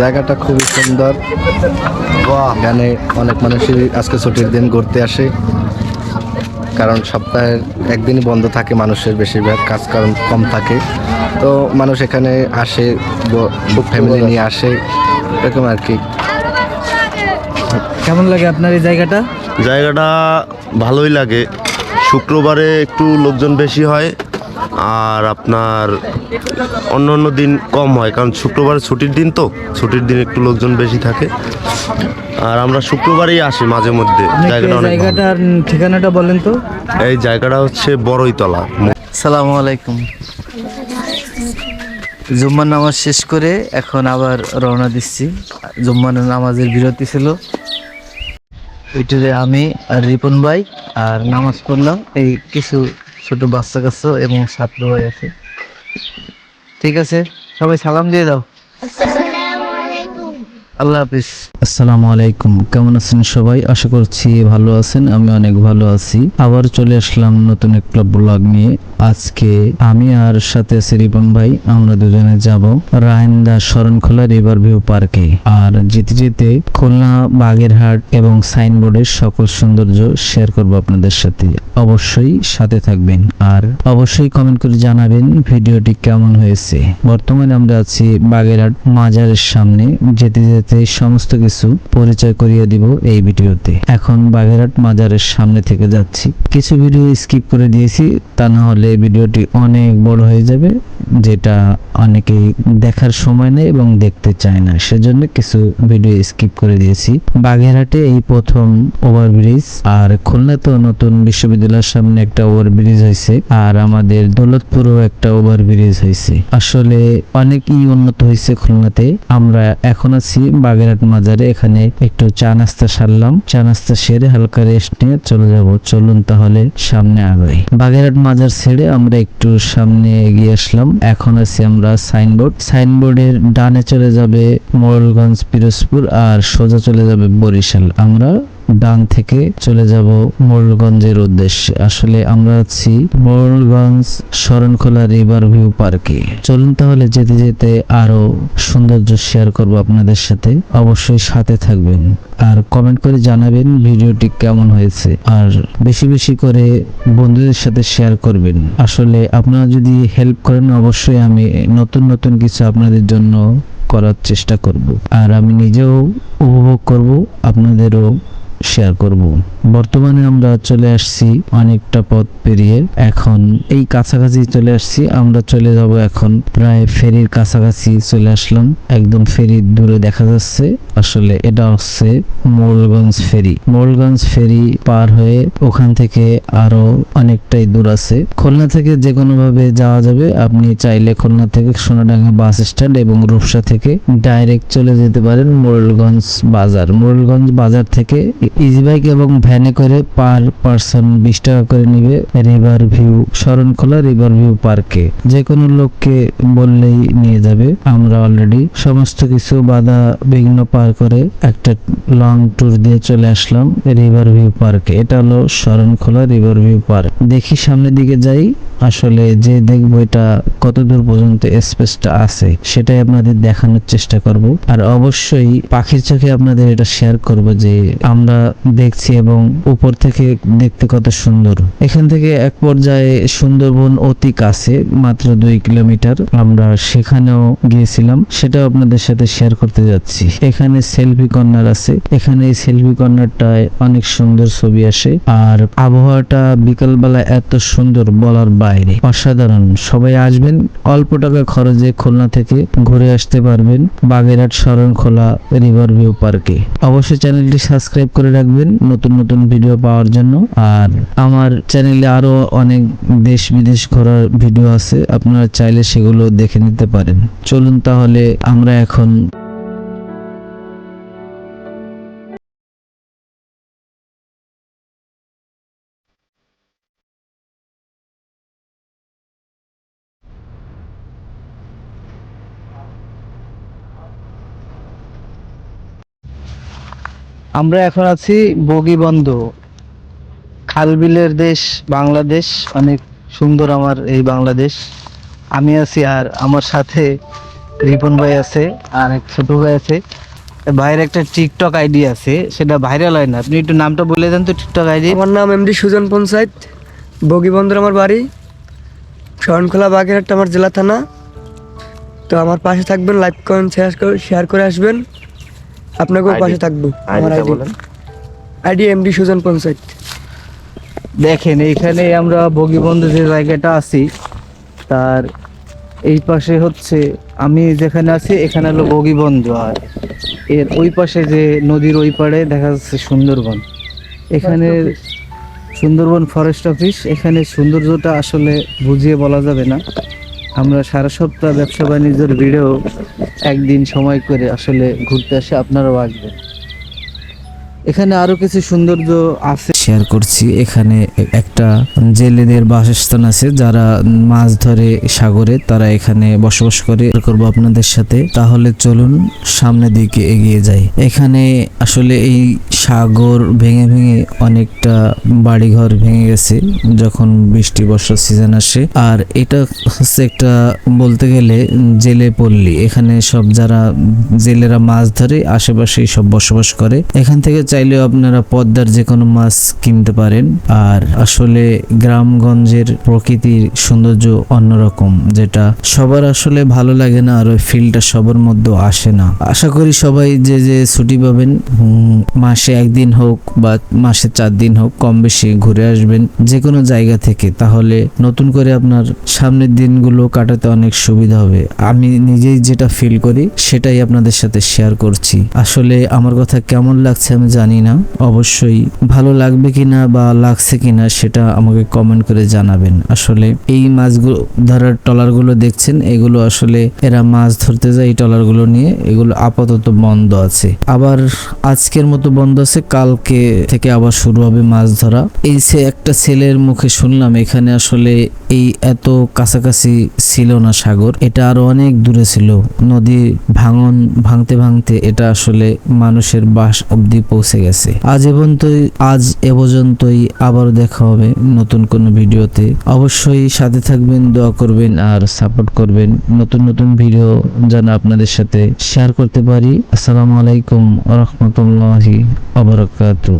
জায়গাটা খুবই সুন্দর। এখানে অনেক মানুষই আজকে ছুটির দিন ঘুরতে আসে। কারণ সপ্তাহের একদিনই বন্ধ থাকে মানুষের বেশিরভাগ কাজ কারণ কম থাকে। তো মানুষ এখানে আসে ফ্যামিলি নিয়ে আসে এরকম আর কি। কেমন লাগে আপনার এই জায়গাটা? জায়গাটা ভালোই লাগে। শুক্রবারে একটু লোকজন বেশি হয় আর আপনার অন্য অন্য দিন কম হয় কারণ শুক্রবার ছুটির দিন তো ছুটির দিন একটু লোকজন বেশি থাকে। আর আমরা শুক্রবারেই আসি মাঝে মধ্যে জায়গাটা অনেক জায়গাটার ঠিকানাটা বলেন তো? এই জায়গাটা হচ্ছে বড়ইতলা। সালামু আলাইকুম। জুম্মার নামাজ শেষ করে এখন আবার রওনা দিচ্ছি। জুম্মার নামাজের বিরতি ছিল। ওইটারে আমি আর রিপন ভাই আর নামাজ পড়লাম। এই কিছু ছোট বাচ্চা কাচ্চা এবং ছাত্র হয়ে আছে। ঠিক আছে সবাই সালাম দিয়ে দাও। আল্লাহ হাফিজ। আসসালামু আলাইকুম। কেমন আছেন সবাই? আশা করছি ভালো আছেন, আমি অনেক ভালো আছি। আবার চলে আসলাম নতুন একটা ব্লগ নিয়ে। আজকে আমি আর সাথে আছি রিপন ভাই, আমরা দুজনে যাব রায়ন্দা শরণখোলা রিভার ভিউ পার্কে আর যেতে যেতে খুলনা, বাগেরহাট এবং সাইনবোর্ডের সকল সৌন্দর্য শেয়ার করব আপনাদের সাথে। অবশ্যই সাথে থাকবেন। আর অবশ্যই কমেন্ট করে জানাবেন ভিডিওটি কেমন হয়েছে। বর্তমানে আমরা আছি বাগেরহাট মাজারের সামনে। যেতে যেতে সমস্ত কিছু পরিচয় করিয়ে দিব এই ভিডিওতে। এখন বাগেরহাট মাজারের সামনে থেকে যাচ্ছি। কিছু ভিডিও স্কিপ করে দিয়েছি, তা না হলে ভিডিওটি অনেক বড় হয়ে যাবে, যেটা অনেকেই দেখার সময় নেই এবং দেখতে চায় না। সেজন্য কিছু ভিডিও স্কিপ করে দিয়েছি। বাগেরহাটে এই প্রথম ওভারব্রিজ, আর খুলনা তো নতুন বিশ্ববিদ্যালয়ের সামনে একটা ওভারব্রিজ হয়েছে, আর আমাদের দৌলতপুরও একটা ওভারব্রিজ হয়েছে। আসলে অনেকই উন্নত হয়েছে খুলনাতে। আমরা এখন আছি বাগেরহাট মাজারে এখানে একটু চা নাস্তা সারলাম। চা নাস্তা সেরে হালকা রেস্ট নিয়ে চলে যাব। চলুন তাহলে সামনে আগাই। বাগেরহাট মাজার ছেড়ে আমরা একটু সামনে এগিয়ে আসলাম। এখন আছি আমরা সাইনবোর্ড। সাইনবোর্ডের ডানে চলে যাবে মোড়লগঞ্জ পিরোজপুর আর সোজা চলে যাবে বরিশাল। আমরা ডান থেকে চলে যাব মোড়লগঞ্জের উদ্দেশ্যে। আসলে আমরা আছি মোড়লগঞ্জ শরণখোলা রিভার ভিউ পার্কে। চলুন তাহলে যেতে যেতে আরও সৌন্দর্য শেয়ার করব আপনাদের সাথে। অবশ্যই সাথে থাকবেন। আর কমেন্ট করে জানাবেন ভিডিওটি কেমন হয়েছে। আর বেশি বেশি করে বন্ধুদের সাথে শেয়ার করবেন। আসলে আপনারা যদি হেল্প করেন, অবশ্যই আমি নতুন নতুন কিছু আপনাদের জন্য করার চেষ্টা করব। আর আমি নিজেও উপভোগ করব, আপনাদেরও শেয়ার করব। বর্তমানে আমরা চলে আসছি অনেকটা পথ পেরিয়ে। এখন এই কাছাকাছি চলে আসছি, আমরা চলে যাব এখন প্রায় ফেরির কাছাকাছি চলে আসলাম। একদম ফেরির দূরে দেখা যাচ্ছে। আসলে এটা হচ্ছে মোড়লগঞ্জ ফেরি। মোড়লগঞ্জ ফেরি পার হয়ে ওখান থেকে আরও অনেকটাই দূর আছে। খুলনা থেকে যে কোনো ভাবে যাওয়া যাবে। আপনি চাইলে খুলনা থেকে সোনাডাঙ্গা বাস স্ট্যান্ড এবং রূপসা থেকে ডাইরেক্ট চলে যেতে পারেন মোড়লগঞ্জ বাজার। মোড়লগঞ্জ বাজার থেকে ইজি বাইক এবং ভ্যানে করে পার পার্সন বিশ টাকা করে নিবে river view, Sarankhola river view পার্কে। যে কোনো লোককে বললেই নিয়ে যাবে। আমরা অলরেডি সমস্ত কিছু বাধা বিঘ্ন পার করে একটা লং ট্যুর দিয়ে চলে আসলাম রিভার ভিউ পার্কে। এটা হলো শরণখোলা রিভার ভিউ পার্ক। দেখি সামনের দিকে যাই। আসলে যে দেখব এটা কত দূর পর্যন্ত স্পেসটা আছে, সেটাই আপনাদের দেখানোর চেষ্টা করব। আর অবশ্যই পাখির চোখে আপনাদের এটা শেয়ার করব যে আমরা দেখছি এবং উপর থেকে দেখতে কত সুন্দর। এখান থেকে এক পর্যায়ে সুন্দরবন অতি কাছে, মাত্র দুই কিলোমিটার। আমরা সেখানেও গিয়েছিলাম, সেটাও আপনাদের সাথে শেয়ার করতে যাচ্ছি। এখানে সেলফি কর্নার আছে। এখানে এই সেলফি কর্নারটায় অনেক সুন্দর ছবি আসে। আর আবহাওয়াটা বিকালবেলা এত সুন্দর বলার বাইরে। অসাধারণ। সবাই আসবেন, অল্প টাকা খরচে খুলনা থেকে ঘুরে আসতে পারবেন। বাগেরহাট শরণখোলা রিভার ভিউ পার্কে অবশ্যই চ্যানেলটি সাবস্ক্রাইব করে রাখবেন নতুন নতুন ভিডিও পাওয়ার জন্য। আর আমার চ্যানেলে আরও অনেক দেশ বিদেশ ঘোরার ভিডিও আছে, আপনারা চাইলে সেগুলো দেখে নিতে পারেন। চলুন তাহলে আমরা এখন আমরা এখন আছি বগিবন্ধ। খালবিলের দেশ, বাংলাদেশ, অনেক সুন্দর আমার এই বাংলাদেশ। আমি আছি আর আমার সাথে রিপন ভাই আছে, আর এক ছোট ভাই আছে। ভাইয়ের একটা টিকটক আইডি আছে, সেটা ভাইরাল হয় না। আপনি একটু নামটা বলে দেন তো টিকটক আইডি। আমার নাম এমডি সুজন পঞ্চায়েত বগিবন্দর আমার বাড়ি। শরণখোলা বাগেরহাট, আমার জেলা থানা। তো আমার পাশে থাকবেন লাইক করেন শেয়ার করে শেয়ার করে আসবেন। আপনাকেও পাশে থাকব আমার আইডি বলেন। ID MD Sujan panchayat. দেখেন এইখানে আমরা বগিবন্ধু যে জায়গাটা আছি তার এই পাশে হচ্ছে আমি যেখানে আছি এখানে হলো বগিবন্ধু। আর এর ওই পাশে যে নদীর ওই পাড়ে দেখা যাচ্ছে সুন্দরবন। এখানে সুন্দরবন ফরেস্ট অফিস এখানে সৌন্দর্যটা আসলে বুঝিয়ে বলা যাবে না। আমরা সারা সপ্তাহ ব্যবসা বাণিজ্যের ভিড়েও একদিন সময় করে আসলে ঘুরতে আসে আপনারাও আসবেন। এখানে আরও কিছু সৌন্দর্য আছে। শেয়ার করছি, এখানে একটা জেলেদের বাসস্থান আছে, যারা মাছ ধরে সাগরে, তারা এখানে বসবাস করে। করব আপনাদের সাথে, তাহলে চলুন সামনের দিকে এগিয়ে যাই। এখানে আসলে এই সাগর ভেঙে ভেঙে অনেকটা বাড়িঘর ভেঙে গেছে, যখন বৃষ্টি, বর্ষার সিজন আসে। আর এটা হচ্ছে একটা বলতে গেলে জেলে পল্লী। এখানে সব যারা, জেলেরা মাছ ধরে আশেপাশে সব বসবাস করে। এখান থেকে চাইলেও আপনারা পদ্মার যে কোনো মাছ কিনতে পারেন। আর আসলে গ্রামগঞ্জের প্রকৃতির সৌন্দর্য অন্যরকম, যেটা সবার আসলে ভালো লাগে না, আর ওই ফিলটা সবার মধ্যে আসে না। আশা করি সবাই যে যে ছুটি পাবেন মাসে একদিন হোক বা মাসে চার দিন হোক, কম বেশি ঘুরে আসবেন যে কোনো জায়গা থেকে। তাহলে নতুন করে আপনার সামনের দিনগুলো কাটাতে অনেক সুবিধা হবে। আমি নিজেই যেটা ফিল করি, সেটাই আপনাদের সাথে শেয়ার করছি। আসলে আমার কথা কেমন লাগছে আমি জানি না। অবশ্যই ভালো লাগবে কিনা বা লাগছে কিনা সেটা আমাকে কমেন্ট করে জানাবেন। আসলে এই মাছগুলো, ধরার ট্রলারগুলো দেখছেন, এগুলো আসলে এরা মাছ ধরতে যায় এই ট্রলারগুলো নিয়ে। এগুলো আপাতত বন্ধ আছে। আবার আজকের মতো বন্ধ আছে, কালকে থেকে আবার শুরু হবে মাছ ধরা। এই সে একটা ছেলের মুখে শুনলাম, এখানে আসলে এই এত কাছাকাছি ছিল না সাগর। এটা আরও অনেক দূরে ছিল। নদী ভাঙন, ভাঙতে ভাঙতে এটা আসলে মানুষের বাস অবধি পৌঁছে গেছে। আজ এ পর্যন্তই, আজ এ পর্যন্তই আবার দেখা হবে নতুন কোন ভিডিওতে। অবশ্যই সাথে থাকবেন, দোয়া করবেন আর সাপোর্ট করবেন। নতুন নতুন ভিডিও যেন আপনাদের সাথে শেয়ার করতে পারি। আসসালামু আলাইকুম রহমতুল্লাহি আবরাকাতু